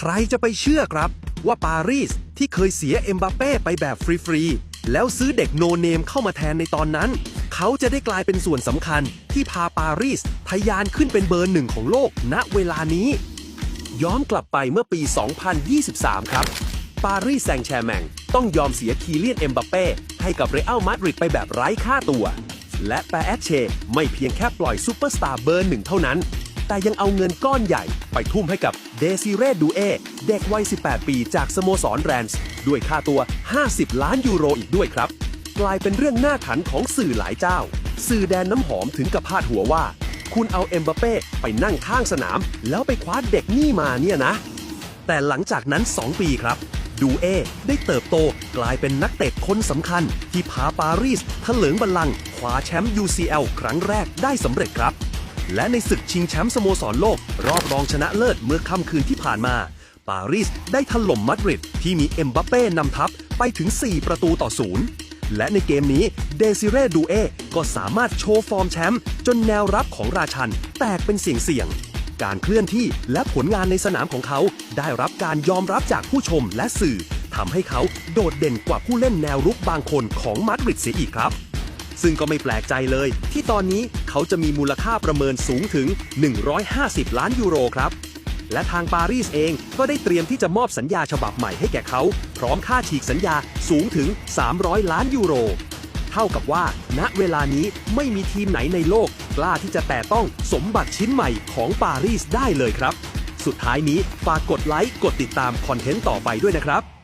ใครจะไปเชื่อครับ ว่าปารีสที่เคยเสียเอ็มบัปเป้ไปแบบฟรีๆ แล้วซื้อเด็กโนเนมเข้ามาแทนในตอนนั้น เขาจะได้กลายเป็นส่วนสำคัญที่พาปารีสทะยานขึ้นเป็นเบอร์หนึ่งของโลกณเวลานี้ ย้อนกลับไปเมื่อปี 2023 ครับ ปารีสแซงแชร์แมงต้องยอมเสียคีเลียนเอ็มบัปเป้ให้กับเรอัลมาดริดไปแบบไร้ค่าตัว และแปแอตเช ไม่เพียงแค่ปล่อยซูเปอร์สตาร์เบอร์หนึ่งเท่านั้น แต่ยังเอาเงินก้อนใหญ่ ไปทุ่มให้กับเดซิเรดูเอเด็กวัย 18 ปีจากสโมสรแรนส์ด้วยค่าตัว 50 ล้านยูโรอีกด้วยครับ กลายเป็นเรื่องน่าขันของสื่อหลายเจ้า สื่อแดนน้ำหอมถึงกับพาดหัวว่า คุณเอาเอ็มบัเป้ไปนั่งข้างสนาม แล้วไปคว้าเด็กนี่มาเนี่ยนะ แต่หลังจากนั้น 2 ปีครับดูเอได้เติบโตกลายเป็นนักเตะคนสำคัญ ที่พาปารีสเถลิงบัลลังคว้าแชมป์ UCL ครั้งแรกได้สำเร็จครับ และในศึกชิงแชมป์สโมสรโลก รอบรองชนะเลิศเมื่อค่ำคืนที่ผ่านมา ปารีสได้ถล่มมาดริดที่มีเอ็มบัปเป้นำทัพไปถึง 4 ประตูต่อศูนย์และในเกมนี้เดซิเรดูเอก็สามารถโชว์ฟอร์มแชมป์จนแนวรับของราชันแตกเป็นเสี่ยงเสี่ยงๆการเคลื่อนที่และผลงานในสนามของเขา ได้รับการยอมรับจากผู้ชมและสื่อทำให้เขาโดดเด่นกว่าผู้เล่นแนวรุกบางคนของมาดริดเสียอีกครับ ซึ่งก็ไม่แปลกใจเลย ที่ตอนนี้เขาจะมีมูลค่าประเมินสูงถึง 150 ล้านยูโรครับ และทางปารีสเองก็ได้เตรียมที่จะมอบสัญญาฉบับใหม่ให้แก่เขา พร้อมค่าฉีกสัญญาสูงถึง 300 ล้านยูโร เท่ากับว่า ณเวลานี้ไม่มีทีมไหนในโลก กล้าที่จะแตะต้องสมบัติชิ้นใหม่ของปารีสได้เลยครับ สุดท้ายนี้ฝากกดไลค์กดติดตามคอนเทนต์ต่อไปด้วยนะครับ